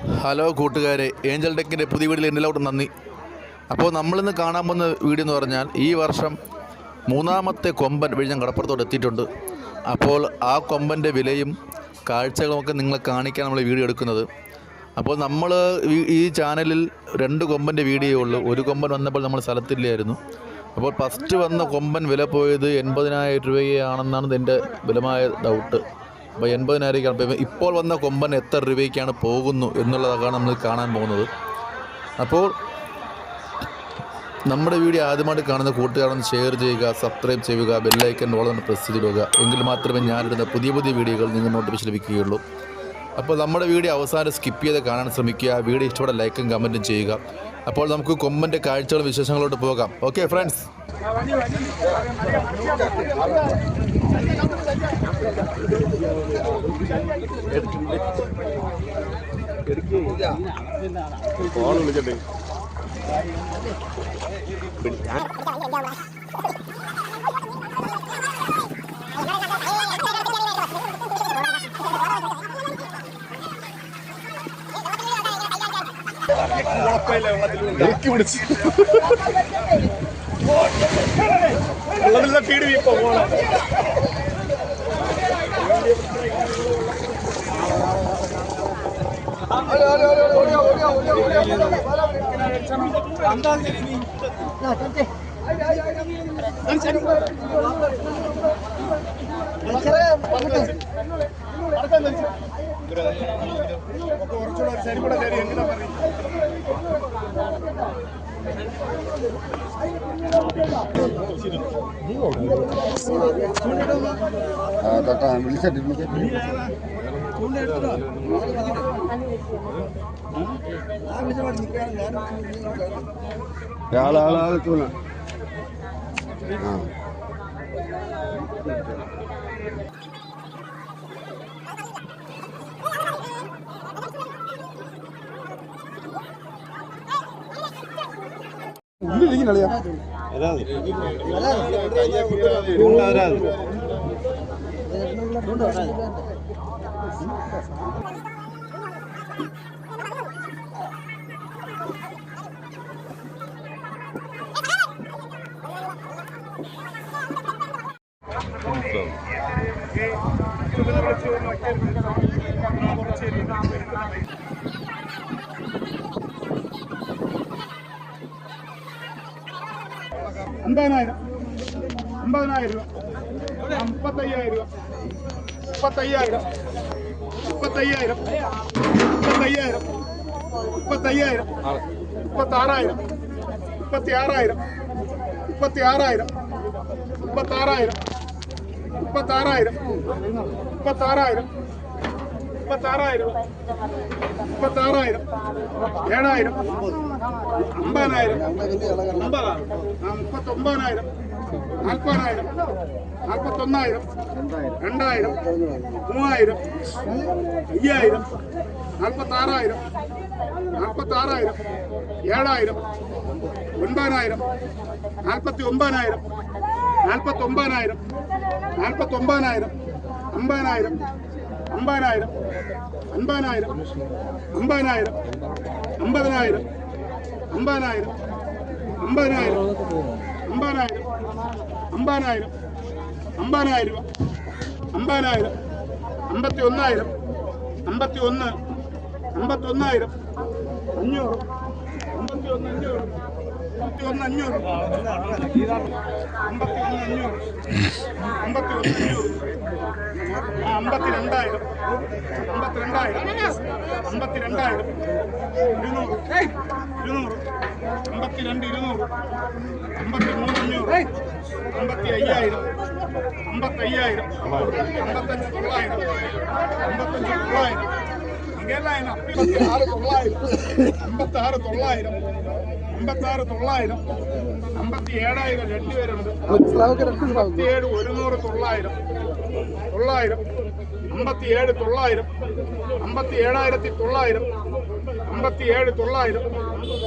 Hello കൂട്ടുകാരെ Angel ടെക്കിന്റെ പുതിയ വീട്ടിൽ എന്നിലോട്ട് നന്ദി. അപ്പോൾ നമ്മളിന്ന് കാണാൻ പോകുന്ന വീഡിയോ എന്ന് പറഞ്ഞാൽ ഈ വർഷം മൂന്നാമത്തെ കൊമ്പൻ വിഴിഞ്ഞം കടപ്പുറത്തോട് എത്തിയിട്ടുണ്ട്. അപ്പോൾ ആ കൊമ്പന്റെ വിലയും കാഴ്ചകളുമൊക്കെ നിങ്ങളെ കാണിക്കാൻ നമ്മൾ വീഡിയോ എടുക്കുന്നത്. അപ്പോൾ നമ്മൾ ഈ- ചാനലിൽ രണ്ട് കൊമ്പന്റെ വീഡിയോ ഉള്ളൂ. ഒരു കൊമ്പൻ വന്നപ്പോൾ നമ്മൾ സ്ഥലത്തില്ലായിരുന്നു. അപ്പോൾ ഫസ്റ്റ് വന്ന കൊമ്പൻ വില പോയത് എൺപതിനായിരം രൂപയാണെന്നാണ് എന്റെ ബലമായ ഡൗട്ട് അപ്പോൾ എൺപതിനായിരം ഇപ്പോൾ വന്ന കൊമ്പൻ എത്ര രൂപയ്ക്കാണ് പോകുന്നു എന്നുള്ളതാണ് നമ്മൾ കാണാൻ പോകുന്നത്. അപ്പോൾ നമ്മുടെ വീഡിയോ ആദ്യമായിട്ട് കാണുന്ന കൂട്ടുകാരൊന്ന് ഷെയർ ചെയ്യുക സബ്സ്ക്രൈബ് ചെയ്യുക ബെല്ലൈക്കൻ ഓളം പ്രസ് ചെയ്തിടുക. എങ്കിൽ മാത്രമേ ഞാനിടുന്ന പുതിയ പുതിയ വീഡിയോകൾ നിങ്ങൾ നോട്ടിഫിക്കേഷൻ ലഭിക്കുകയുള്ളൂ. അപ്പോൾ നമ്മുടെ വീഡിയോ അവസാനം സ്കിപ്പ് ചെയ്ത് കാണാൻ ശ്രമിക്കുക. വീഡിയോ ഇഷ്ടപ്പെട്ട ലൈക്കും കമന്റും ചെയ്യുക. അപ്പോൾ നമുക്ക് കൊമ്പന്റെ കാഴ്ചകളും വിശേഷങ്ങളോട്ട് പോകാം. ഓക്കെ ഫ്രണ്ട്സ് വെള്ളത്തിലുള്ള പീടി ഇപ്പൊ പോണം. കുറച്ചുകൂടെ ഒരു ശരി കൂടെ കയറി എങ്ങനെ പറയും ആ തൊട്ടാ വിളിച്ചിട്ട് വിളിച്ചിട്ട് ആളാളാളെ തൂണ ആ ഉള്ളിലിരിക്കുന്നളിയാ അമ്പതിനായിരം. അമ്പതിനായിരം രൂപ. ആ, മുപ്പത്തയ്യായിരം. ஐயாயிரம் முப்பத்தையாயிரம். முப்பத்தையாயிரம். முப்பத்தாறாயிரம். முப்பத்தி ஆறாயிரம் முப்பத்தி ஆறாயிரம் முப்பத்தாறாயிரம். முப்பத்தாறாயிரம். முப்பத்தாறாயிரம். முப்பத்தாறாயிரம். முப்பத்தாறாயிரம். ஏழாயிரம். ஐம்பதாயிரம். ஐம்பதாயிரம். முப்பத்தொன்பதாயிரம். നാൽപ്പതിനായിരം നാൽപ്പത്തൊന്നായിരം രണ്ടായിരം മൂവായിരം അയ്യായിരം നാൽപ്പത്താറായിരം നാൽപ്പത്താറായിരം ഏഴായിരം ഒൻപതിനായിരം നാൽപ്പത്തി ഒമ്പതിനായിരം നാൽപ്പത്തൊമ്പതിനായിരം നാൽപ്പത്തൊമ്പതിനായിരം അമ്പതിനായിരം അമ്പതിനായിരം അമ്പതിനായിരം അമ്പതിനായിരം അമ്പതിനായിരം അമ്പതിനായിരം അമ്പതിനായിരം അമ്പതിനായിരം അമ്പതിനായിരം അമ്പതിനായിരം രൂപ അമ്പതിനായിരം അമ്പത്തി ഒന്നായിരം അമ്പത്തി ഒന്ന് അമ്പത്തി ഒന്നായിരം അഞ്ഞൂറ് അമ്പത്തി ഒന്ന് അഞ്ഞൂറ് അമ്പത്തി ഒന്ന് അഞ്ഞൂറ് അമ്പത്തി ഒന്ന് അഞ്ഞൂറ് അമ്പത്തി ഒന്ന് അഞ്ഞൂറ്. അമ്പത്തിരണ്ടായിരം. അമ്പത്തിരണ്ടായിരം. അമ്പത്തിരണ്ടായിരം. ഇരുന്നൂറ്. ഇരുന്നൂറ്. അമ്പത്തിരണ്ട് ഇരുന്നൂറ്. അമ്പത്തി മൂന്ന് അഞ്ഞൂറ്. അമ്പത്തി അയ്യായിരം അമ്പത്തയ്യായിരം. അമ്പത്തഞ്ച് തൊള്ളായിരം. അമ്പത്തഞ്ച് തൊള്ളായിരം. അമ്പത്താറ് തൊള്ളായിരം. അമ്പത്താറ് തൊള്ളായിരം. അമ്പത്താറ് തൊള്ളായിരം. അമ്പത്തി ഏഴായിരം രണ്ടുപേരുണ്ട് അമ്പത്തിയേഴ് ഒരുന്നൂറ് തൊള്ളായിരം. തൊള്ളായിരം അമ്പത്തിയേഴ് തൊള്ളായിരം അമ്പത്തി ഏഴായിരത്തി തൊള്ളായിരം അമ്പത്തിയേഴ് തൊള്ളായിരം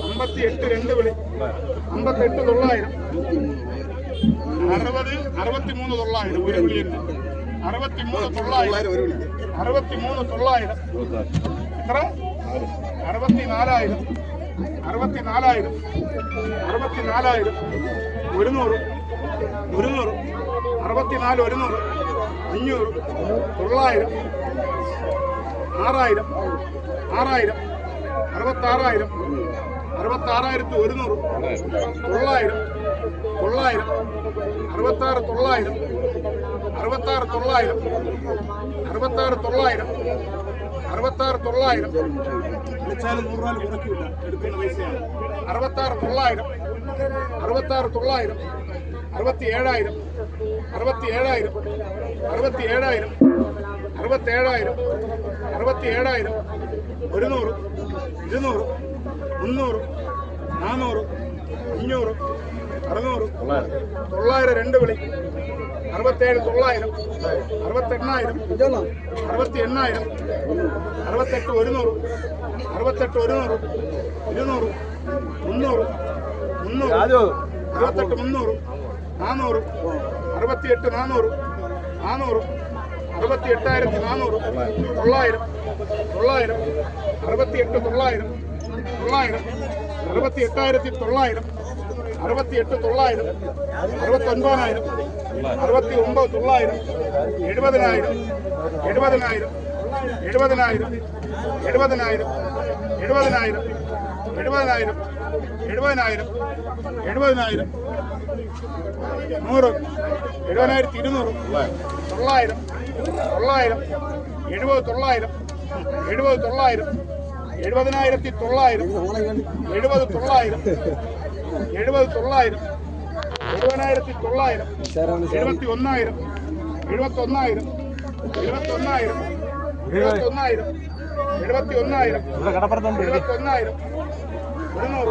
അമ്പത്തി എട്ട് രണ്ട് വിളി അമ്പത്തെട്ട് തൊള്ളായിരം അറുപത് അറുപത്തിമൂന്ന് തൊള്ളായിരം ഒരു വിളിയുണ്ട് അറുപത്തിമൂന്ന് തൊള്ളായിരം അറുപത്തിമൂന്ന് തൊള്ളായിരം എത്ര? അറുപത്തി നാലായിരം അറുപത്തി നാലായിരം അറുപത്തി നാലായിരം ഒരുന്നൂറ് ഒരുന്നൂറ് അറുപത്തിനാല് ഒരുന്നൂറ്. അഞ്ഞൂറ് തൊള്ളായിരം ആറായിരം ആറായിരം അറുപത്താറായിരം അറുപത്താറായിരത്തി ഒരുന്നൂറ് തൊള്ളായിരം തൊള്ളായിരം അറുപത്താറ് തൊള്ളായിരം അറുപത്താറ് തൊള്ളായിരം അറുപത്താറ് തൊള്ളായിരം അറുപത്താറ് തൊള്ളായിരം വിളിച്ചാലും നൂറ് രൂപ കുറയ്ക്കില്ല എടുക്കുന്ന പൈസയാണ്. അറുപത്താറ് തൊള്ളായിരം അറുപത്താറ് തൊള്ളായിരം അറുപത്തി ഏഴായിരം അറുപത്തി ഏഴായിരം അറുപത്തി ഏഴായിരം അറുപത്തേഴായിരം അറുപത്തി ഏഴായിരം ഒരുന്നൂറ്. ഇരുന്നൂറ്. മുന്നൂറ്. നാനൂറ് അഞ്ഞൂറ്. അറുന്നൂറ്. തൊള്ളായിരം. രണ്ട് വിളി. അറുപത്തേഴ് തൊള്ളായിരം. അറുപത്തെണ്ണായിരം. അറുപത്തി എണ്ണായിരം അറുപത്തെട്ട് ഒരുന്നൂറ്. അറുപത്തെട്ട് ഒരുന്നൂറ്. ഇരുന്നൂറ്. മുന്നൂറ്. മുന്നൂറ്. അറുപത്തെട്ട് മുന്നൂറ്. നാനൂറ് അറുപത്തിയെട്ട് നാനൂറ് നാനൂറ്. അറുപത്തി എട്ടായിരത്തി നാനൂറ്. തൊള്ളായിരം. തൊള്ളായിരം. അറുപത്തിയെട്ട് തൊള്ളായിരം. തൊള്ളായിരം. അറുപത്തി എട്ടായിരത്തി തൊള്ളായിരം. അറുപത്തിയെട്ട് തൊള്ളായിരം. അറുപത്തൊൻപതിനായിരം. അറുപത്തി ഒമ്പത് തൊള്ളായിരം. എഴുപതിനായിരം. എഴുപതിനായിരം. എഴുപതിനായിരം. എഴുപതിനായിരം. എഴുപതിനായിരം എഴുപതിനായിരം എഴുപതിനായിരം എഴുപതിനായിരം നൂറ് എഴുപതിനായിരത്തി ഇരുന്നൂറ് തൊള്ളായിരം തൊള്ളായിരം എഴുപത് തൊള്ളായിരം എഴുപത് തൊള്ളായിരം എഴുപതിനായിരത്തി തൊള്ളായിരം എഴുപത് തൊള്ളായിരം എഴുപത് തൊള്ളായിരം എഴുപതിനായിരത്തി തൊള്ളായിരം എഴുപത്തി ഒന്നായിരം എഴുപത്തി ഒന്നായിരം എഴുപത്തി എഴുപത്തി ഒന്നായിരം എഴുപത്തി ഒന്നായിരം ഒരുന്നൂറ്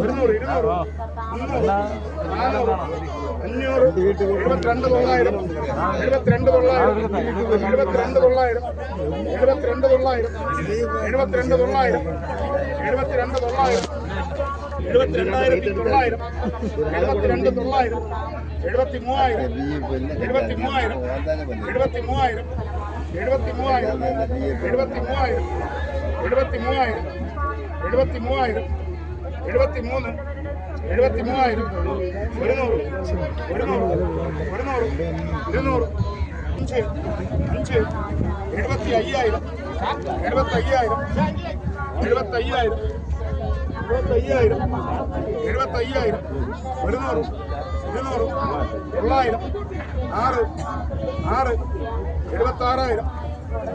ഒരുന്നൂറ് ഇരുന്നൂറ്. മുന്നൂറ്. നാനൂറ്. അഞ്ഞൂറ്. എഴുപത്തിരണ്ട് തൊള്ളായിരം. എഴുപത്തിരണ്ട് തൊള്ളായിരം. എഴുപത്തിരണ്ട് തൊള്ളായിരം. എഴുപത്തിരണ്ട് തൊള്ളായിരം. എഴുപത്തിരണ്ട് തൊള്ളായിരം. എഴുപത്തിരണ്ട് തൊള്ളായിരം. എഴുപത്തിരണ്ടായിരത്തി തൊള്ളായിരം. എഴുപത്തിരണ്ട് തൊള്ളായിരം. എഴുപത്തി മൂവായിരം എഴുപത്തി മൂവായിരം എഴുപത്തി മൂവായിരം എഴുപത്തി മൂവായിരം എഴുപത്തി മൂവായിരം എഴുപത്തി മൂവായിരം എഴുപത്തി മൂവായിരം എഴുപത്തി മൂന്ന് എഴുപത്തി മൂവായിരം ഒരുന്നൂറ് ഒരുന്നൂറ് ഒരുന്നൂറ് ഇരുന്നൂറ് അഞ്ച് അഞ്ച് എഴുപത്തി അയ്യായിരം എഴുപത്തി അയ്യായിരം എഴുപത്തി അയ്യായിരം എഴുപത്തി അയ്യായിരം എഴുപത്തി അയ്യായിരം ഒരുന്നൂറ് ഇരുന്നൂറ് തൊള്ളായിരം ആറ് ആറ് എഴുപത്തി ആറായിരം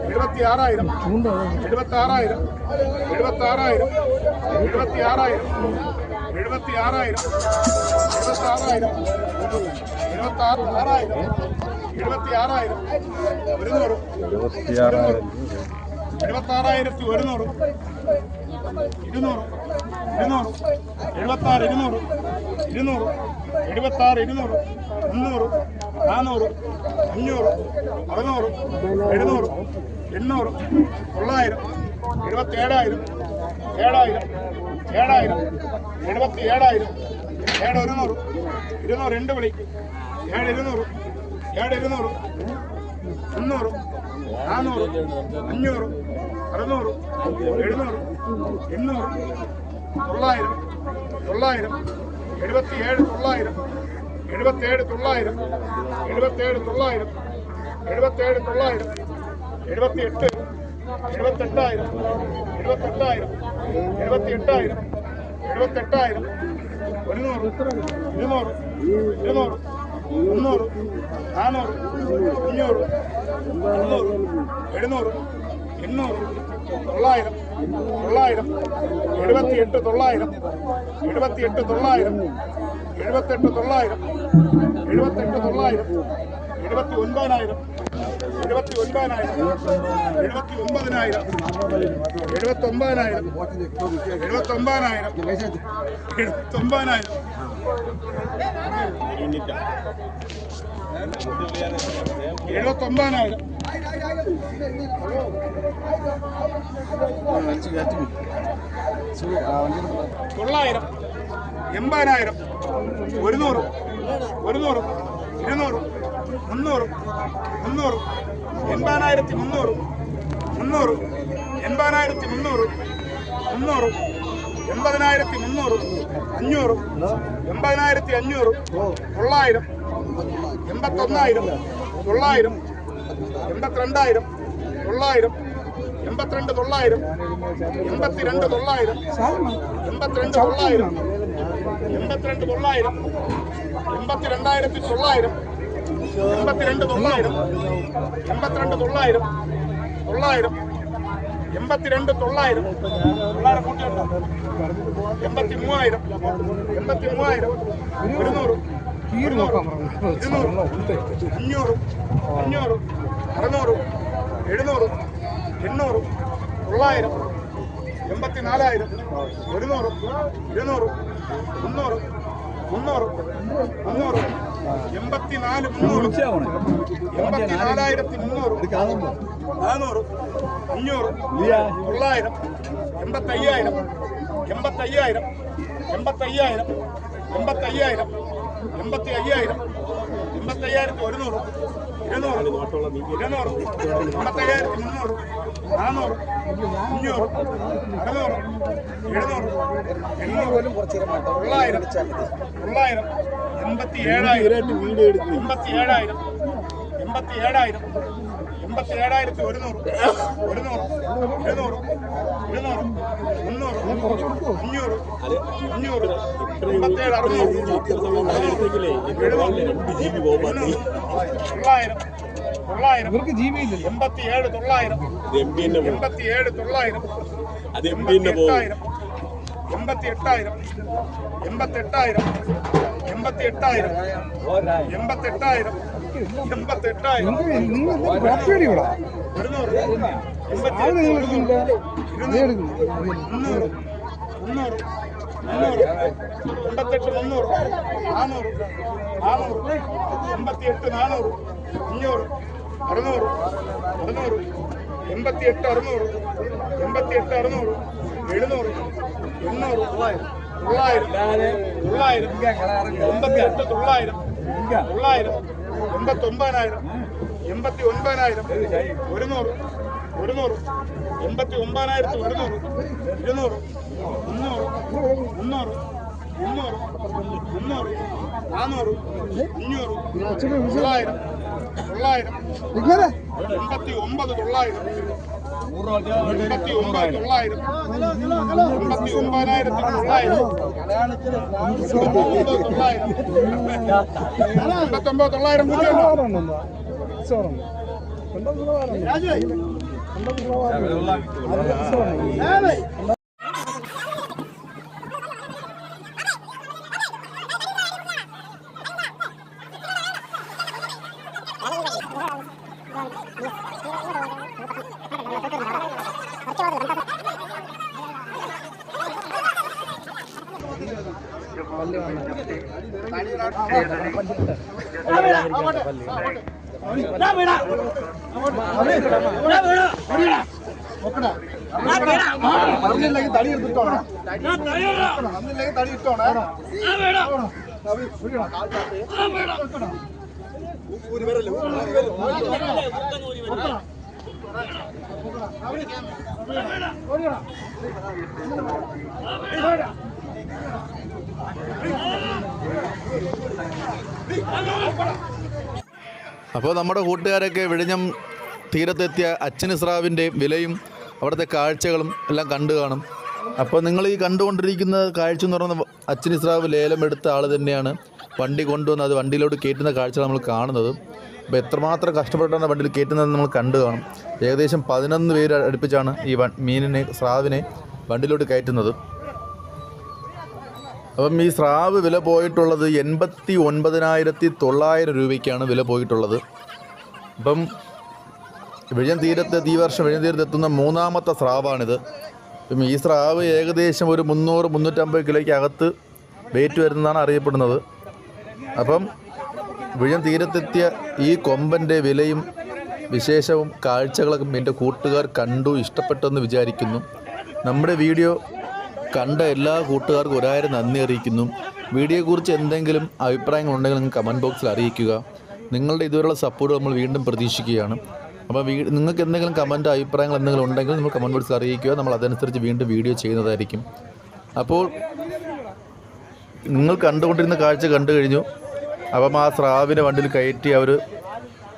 എഴുപത്തി ആറായിരം എഴുപത്തി ആറായിരം എഴുപത്തി ആറായിരം എഴുപത്തി ആറായിരം എഴുപത്തി ആറായിരം എഴുപത്തി ആറായിരം എഴുപത്തി ആറ് ആറായിരം എഴുപത്തി ആറായിരം ഒരുന്നൂറ് എഴുപത്തി ആറായിരത്തി ഒരുന്നൂറ് ഇരുന്നൂറ് ഇരുന്നൂറ് എഴുപത്തി ആറ് ഇരുന്നൂറ് ഇരുന്നൂറ് എഴുപത്തി ആറ് ഇരുന്നൂറ് മുന്നൂറ് നാനൂറ് അഞ്ഞൂറ് അറുന്നൂറ് എഴുന്നൂറ് എണ്ണൂറ് തൊള്ളായിരം എഴുപത്തി ഏഴായിരം ഏഴായിരം ഏഴായിരം എഴുപത്തി ഏഴായിരം ഏഴ് ഒരുന്നൂറ് ഇരുന്നൂറ് രണ്ട് വിളി ഏഴ് ഇരുന്നൂറ് ഏഴ് ഇരുന്നൂറ് മുന്നൂറ് നാനൂറ് അഞ്ഞൂറ് അറുന്നൂറ് എഴുന്നൂറ് എണ്ണൂറ് തൊള്ളായിരം തൊള്ളായിരം എഴുപത്തിയേഴ് തൊള്ളായിരം. എഴുപത്തേഴ് തൊള്ളായിരം. എഴുപത്തേഴ് തൊള്ളായിരം. എഴുപത്തേഴ് തൊള്ളായിരം. എഴുപത്തി എട്ട് എഴുപത്തെട്ടായിരം. എഴുപത്തെട്ടായിരം. എഴുപത്തി എട്ടായിരം എഴുപത്തെട്ടായിരം. ഒരുന്നൂറ്. ഇരുന്നൂറ്. ഇരുന്നൂറ്. മുന്നൂറ്. നാനൂറ്. അഞ്ഞൂറ് മുന്നൂറ്. എഴുന്നൂറ്. എണ്ണൂറ് തൊള്ളായിരം തൊള്ളായിരം എഴുപത്തിയെട്ട് തൊള്ളായിരം എഴുപത്തിയെട്ട് തൊള്ളായിരം എഴുപത്തെട്ട് തൊള്ളായിരം എഴുപത്തെട്ട് തൊള്ളായിരം എഴുപത്തി ഒൻപതിനായിരം എഴുപത്തി ഒൻപതിനായിരം എഴുപത്തി ഒമ്പതിനായിരം എഴുപത്തി ഒമ്പതിനായിരം എഴുപത്തി ഒമ്പതിനായിരം എഴുപത്തി ഒമ്പതിനായിരം എഴുപത്തി ഒമ്പതിനായിരം തൊള്ളായിരം. എൺപതിനായിരം. ഒരുന്നൂറ്. ഒരുന്നൂറ്. ഇരുന്നൂറ്. മുന്നൂറ്. മുന്നൂറ്. എൺപതിനായിരത്തി മുന്നൂറ്. മുന്നൂറ്. എൺപതിനായിരത്തി മുന്നൂറ്. മുന്നൂറ്. എൺപതിനായിരത്തി മുന്നൂറ്. അഞ്ഞൂറ്. എൺപതിനായിരത്തി അഞ്ഞൂറ്. തൊള്ളായിരം. എൺപത്തൊന്നായിരം. തൊള്ളായിരം. എൺപത്തിരണ്ടായിരം. തൊള്ളായിരം. എൺപത്തിരണ്ട് തൊള്ളായിരം. എൺപത്തിരണ്ട് തൊള്ളായിരം. എൺപത്തിരണ്ട് തൊള്ളായിരം. എൺപത്തിരണ്ട് തൊള്ളായിരം. എൺപത്തിരണ്ടായിരത്തി തൊള്ളായിരം. എൺപത്തിരണ്ട് തൊള്ളായിരം. എൺപത്തിരണ്ട് തൊള്ളായിരം. തൊള്ളായിരം. എൺപത്തിരണ്ട് തൊള്ളായിരം. തൊള്ളായിരം കൂട്ടിയുണ്ടോ എൺപത്തി മൂവായിരം എൺപത്തി മൂവായിരം ഇരുന്നൂറ് ഇരുന്നൂറ്. അഞ്ഞൂറ്. അഞ്ഞൂറ്. അറുന്നൂറ്. എഴുന്നൂറ്. എണ്ണൂറ്. തൊള്ളായിരം. എൺപത്തി നാലായിരം ഒരുന്നൂറ്. ഇരുന്നൂറ്. മുന്നൂറ്. മുന്നൂറ്. മുന്നൂറ്. എൺപത്തിനാല് മുന്നൂറ്. എൺപത്തിനാലായിരത്തി മുന്നൂറ് നാനൂറ്. അഞ്ഞൂറ്. തൊള്ളായിരം. എൺപത്തയ്യായിരം. എൺപത്തയ്യായിരം. എൺപത്തയ്യായിരം. എൺപത്തയ്യായിരം. എൺപത്തി അയ്യായിരം എൺപത്തയ്യായിരത്തി ഒരുന്നൂറ്. ഇരുന്നൂറ്. ഇരുന്നൂറ്. എൺപത്തയ്യായിരത്തി മുന്നൂറ്. നാനൂറ് അഞ്ഞൂറ്. അറുന്നൂറ്. എഴുന്നൂറ്. എണ്ണൂറ്. തൊള്ളായിരം. തൊള്ളായിരം. എൺപത്തി ഏഴായിരം എൺപത്തി ഏഴായിരം എൺപത്തി ഏഴായിരം എൺപത്തി ഏഴായിരത്തി ഒരുന്നൂറ് ഒരുന്നൂറ് എഴുന്നൂറ് എഴുന്നൂറ് മുന്നൂറ് അഞ്ഞൂറ് അഞ്ഞൂറ് എൺപത്തേഴ് അറുന്നൂറ് തൊള്ളായിരം തൊള്ളായിരം ഇവർക്ക് ജീവിയില്ല എൺപത്തി ഏഴ് തൊള്ളായിരം എൺപത്തി ഏഴ് തൊള്ളായിരം എൺപത്തി എട്ടായിരം എൺപത്തി എട്ടായിരം എൺപത്തി എട്ടായിരം എൺപത്തി എട്ടായിരം എൺപത്തി എട്ടായിരം എൺപത്തെട്ട് മുന്നൂറ്. നാനൂറ്. നാനൂറ്. എൺപത്തിയെട്ട് നാനൂറ്. അഞ്ഞൂറ്. അറുന്നൂറ്. അറുന്നൂറ്. എൺപത്തിയെട്ട് അറുന്നൂറ്. എൺപത്തിയെട്ട് അറുന്നൂറ്. എഴുന്നൂറ്. എണ്ണൂറ്. തൊള്ളായിരം. തൊള്ളായിരം. തൊള്ളായിരം. തൊള്ളായിരം. എൺപത്തൊമ്പതിനായിരം. എൺപത്തി ഒൻപതിനായിരം ഒരുന്നൂറ്. ഒരുന്നൂറ്. എൺപത്തി ഒമ്പതിനായിരത്തി ഒരുന്നൂറ്. ഇരുന്നൂറ്. മുന്നൂറ്. മുന്നൂറ്. മുന്നൂറ്. മുന്നൂറ്. നാനൂറ് അഞ്ഞൂറ്. തൊള്ളായിരം. തൊള്ളായിരം. എൺപത്തി ഒമ്പത് തൊള്ളായിരം. എൺപത്തി ഒമ്പത് തൊള്ളായിരം. എൺപത്തി ഒമ്പതിനായിരത്തി തൊള്ളായിരം. എൺപത്തി ഒമ്പത് തൊള്ളായിരം എൺപത്തി ഒമ്പത് തൊള്ളായിരം കൂട്ടിയുണ്ടോ പറഞ്ഞില്ലെങ്കിൽ തടി എടുത്തിട്ടോണേ പറഞ്ഞില്ലെങ്കിൽ തടി ഇട്ടോണേ അപ്പോൾ നമ്മുടെ കൂട്ടുകാരൊക്കെ വിഴിഞ്ഞം തീരത്തെത്തിയ അച്ഛനിസ്രാവിന്റെയും വിലയും അവിടുത്തെ കാഴ്ചകളും എല്ലാം കണ്ടു കാണും. അപ്പോൾ നിങ്ങൾ ഈ കണ്ടുകൊണ്ടിരിക്കുന്ന കാഴ്ച എന്ന് പറയുന്നത് അച്ഛനിസ്രാവ് ലേലം എടുത്ത ആൾ തന്നെയാണ്. വണ്ടി കൊണ്ടുവന്ന് അത് വണ്ടിയിലോട്ട് കയറ്റുന്ന കാഴ്ച നമ്മൾ കാണുന്നത്. അപ്പോൾ എത്രമാത്രം കഷ്ടപ്പെട്ടാണ് വണ്ടിയിൽ കയറ്റുന്നത് നമ്മൾ കണ്ടു കാണും. ഏകദേശം പതിനൊന്ന് പേര് അടുപ്പിച്ചാണ് ഈ മീനിനെ സ്രാവിനെ വണ്ടിയിലോട്ട് കയറ്റുന്നത്. അപ്പം ഈ സ്രാവ് വില പോയിട്ടുള്ളത് എൺപത്തി ഒൻപതിനായിരത്തി തൊള്ളായിരം രൂപയ്ക്കാണ് വില പോയിട്ടുള്ളത്. അപ്പം വിഴിഞ്ഞം തീരത്ത് ഈ വർഷം വിഴിഞ്ഞം തീരത്തെത്തുന്ന മൂന്നാമത്തെ സ്രാവാണിത്. അപ്പം ഈ സ്രാവ് ഏകദേശം ഒരു മുന്നൂറ് മുന്നൂറ്റമ്പത് കിലോയ്ക്ക് അകത്ത് വെയിറ്റ് വരുന്നതാണ് അറിയപ്പെടുന്നത്. അപ്പം വിഴിഞ്ഞം തീരത്തെത്തിയ ഈ കൊമ്പന്റെ വിലയും വിശേഷവും കാഴ്ചകളൊക്കെ എന്റെ കൂട്ടുകാർ കണ്ടു ഇഷ്ടപ്പെട്ടെന്ന് വിചാരിക്കുന്നു. നമ്മുടെ വീഡിയോ കണ്ട എല്ലാ കൂട്ടുകാർക്കും ഒരായിരം നന്ദി അറിയിക്കുന്നു. വീഡിയോയെക്കുറിച്ച് എന്തെങ്കിലും അഭിപ്രായങ്ങളുണ്ടെങ്കിൽ നിങ്ങൾ കമന്റ് ബോക്സിൽ അറിയിക്കുക. നിങ്ങളുടെ ഇതുവരെയുള്ള സപ്പോർട്ട് നമ്മൾ വീണ്ടും പ്രതീക്ഷിക്കുകയാണ്. അപ്പോൾ നിങ്ങൾക്ക് എന്തെങ്കിലും കമന്റ് അഭിപ്രായങ്ങൾ എന്തെങ്കിലും ഉണ്ടെങ്കിൽ നമ്മൾ കമന്റ് ബോക്സിൽ അറിയിക്കുക. നമ്മൾ അതനുസരിച്ച് വീണ്ടും വീഡിയോ ചെയ്യുന്നതായിരിക്കും. അപ്പോൾ നിങ്ങൾ കണ്ടുകൊണ്ടിരുന്ന കാഴ്ച കണ്ടു കഴിഞ്ഞു. അപ്പം ആ സ്രാവിനെ വണ്ടിയിൽ കയറ്റി അവർ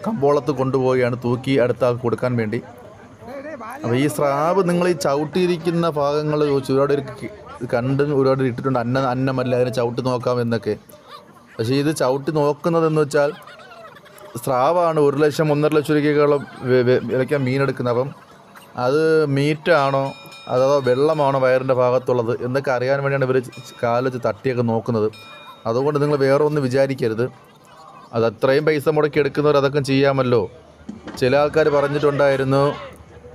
കമ്പോളത്ത് കൊണ്ടുപോവുകയാണ്. തൂക്കി അടുത്ത കൊടുക്കാൻ വേണ്ടി. അപ്പോൾ ഈ സ്രാവ് നിങ്ങൾ ഈ ചവിട്ടിയിരിക്കുന്ന ഭാഗങ്ങൾ ചോദിച്ചു. ഒരുപാട് കണ്ട് ഒരുപാട് ഇട്ടിട്ടുണ്ട്. അന്ന അന്നമല്ല അതിനെ ചവിട്ടി നോക്കാം എന്നൊക്കെ. പക്ഷേ ഇത് ചവിട്ടി നോക്കുന്നതെന്ന് വെച്ചാൽ സ്രാവാണ് ഒരു ലക്ഷം ഒന്നര ലക്ഷം രൂപയ്ക്കോളം വിലയ്ക്കാൻ മീനെടുക്കുന്നത്. അപ്പം അത് മീറ്റാണോ? അതോ വെള്ളമാണോ വയറിന്റെ ഭാഗത്തുള്ളത്? എന്നൊക്കെ അറിയാൻ വേണ്ടിയാണ് ഇവർ കാലത്ത് തട്ടിയൊക്കെ നോക്കുന്നത്. അതുകൊണ്ട് നിങ്ങൾ വേറെ ഒന്നും വിചാരിക്കരുത്. അത് അത്രയും പൈസ മുടക്കി എടുക്കുന്നവർ അതൊക്കെ ചെയ്യാമല്ലോ. ചില ആൾക്കാർ പറഞ്ഞിട്ടുണ്ടായിരുന്നു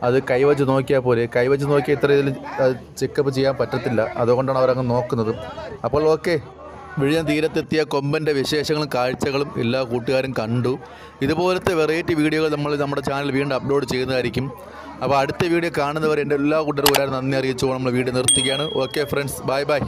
അത് കൈവച്ച് നോക്കിയാൽ പോലെ കൈവച്ച് നോക്കിയാൽ ഇത്ര ഇതിൽ ചെക്കപ്പ് ചെയ്യാൻ പറ്റത്തില്ല. അതുകൊണ്ടാണ് അവരങ്ങ് നോക്കുന്നത്. അപ്പോൾ ഓക്കെ. വിഴിഞ്ഞ തീരത്തെത്തിയ കൊമ്പന്റെ വിശേഷങ്ങളും കാഴ്ചകളും എല്ലാ കൂട്ടുകാരും കണ്ടു. ഇതുപോലത്തെ വെറൈറ്റി വീഡിയോകൾ നമ്മൾ നമ്മുടെ ചാനൽ വീണ്ടും അപ്ലോഡ് ചെയ്യുന്നതായിരിക്കും. അപ്പോൾ അടുത്ത വീഡിയോ കാണുന്നവർ എന്റെ എല്ലാ കൂട്ടർക്കും ഒരാൾ നന്ദി അറിയിച്ചു നമ്മൾ വീഡിയോ നിർത്തുകയാണ്. Okay friends bye bye